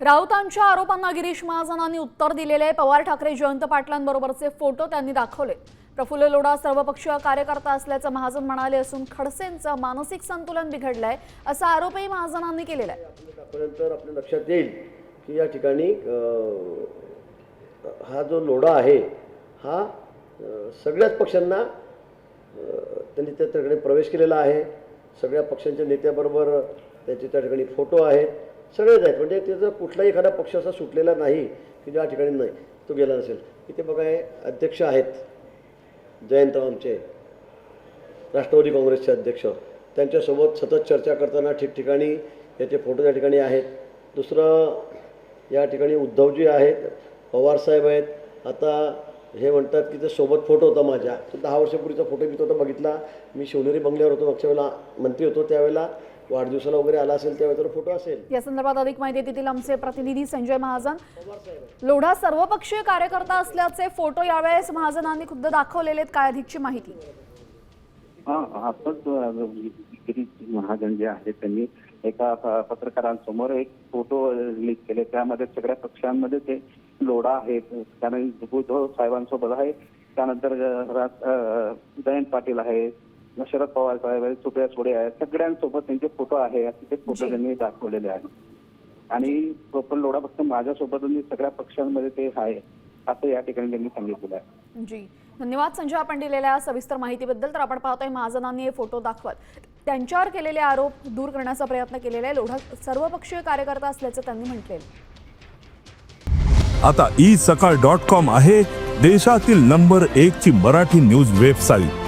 राऊतांच्या आरोपांना गिरीश महाजनांनी उत्तर दिलेले पवार ठाकरे जयंत पाटलांबरोबरचे फोटो त्यांनी दाखवले. प्रफुल्ल लोढा सर्वपक्षीय कार्यकर्ता असल्याचं महाजन म्हणाले असून खडसेंचं मानसिक संतुलन बिघडलंय असा आरोपही महाजनांनी केलेला आहे. आपल्या लक्षात येईल की या ठिकाणी हा जो लोढा आहे हा सगळ्याच पक्षांना त्यांनी त्या ठिकाणी प्रवेश केलेला आहे. सगळ्या पक्षांच्या नेत्याबरोबर त्याचे त्या ठिकाणी फोटो आहेत. सगळेच आहेत. म्हणजे त्याचा कुठलाही एखादा पक्ष असा सुटलेला नाही की ज्या ठिकाणी नाही तो गेला नसेल. इथे बघा हे अध्यक्ष आहेत. जयंत आमचे. राष्ट्रवादी काँग्रेसचे अध्यक्ष. त्यांच्यासोबत सतत चर्चा करताना ठिकठिकाणी याचे फोटो त्या ठिकाणी आहेत. दुसरं या ठिकाणी उद्धवजी आहेत. पवारसाहेब आहेत. आता हे म्हणतात की ते सोबत फोटो होता माझ्या. तो दहा वर्षापूर्वीचा फोटो मी तो आता बघितला. मी शिवनेरी बंगल्यावर होतो. मागच्या वेळेला मंत्री होतो. त्यावेळेला वाढदिवसाला वगैरे आला असेल त्यावेळेला तो फोटो असेल. या संदर्भात अधिक माहिती देतील आमचे प्रतिनिधी संजय महाजन. लोढा सर्वपक्षीय कार्यकर्ता असल्याचे फोटो यावेळेस महाजनांनी खुद्द दाखवलेले आहेत. काय अधिकची माहिती? हा आताच गिरीश महाजन जे आहेत त्यांनी एका प- पत्रकारांसमोर एक फोटो रिलीज केले. त्यामध्ये सगळ्या पक्षांमध्ये ते लोढा आहेत. कारण उद्धव साहेबांसोबत आहे. त्यानंतर अ, रा- अ, जयंत पाटील आहे शरद पवार साहेब आहेत सुप्रिया सुळे आहेत सगळ्यांसोबत त्यांचे फोटो आहे असे ते फोटो. त्यांनी दाखवलेले आहेत. आणि पण लोढा फक्त माझ्यासोबत सगळ्या पक्षांमध्ये ते आहे असं या ठिकाणी त्यांनी सांगितलेलं आहे. जी. धन्यवाद संजय आपण दिलेल्या सविस्तर माहितीबद्दल. तर आपण पाहतोय महाजनांनी हे फोटो दाखवत. त्यांच्यावर केलेले आरोप दूर करण्याचा प्रयत्न केलेला आहे. लोढा सर्वपक्षीय कार्यकर्ता असल्याचं त्यांनी म्हटलेलं आहे. आता ई सकाळ डॉट कॉम आहे देशातील नंबर एक ची मराठी न्यूज वेबसाईट.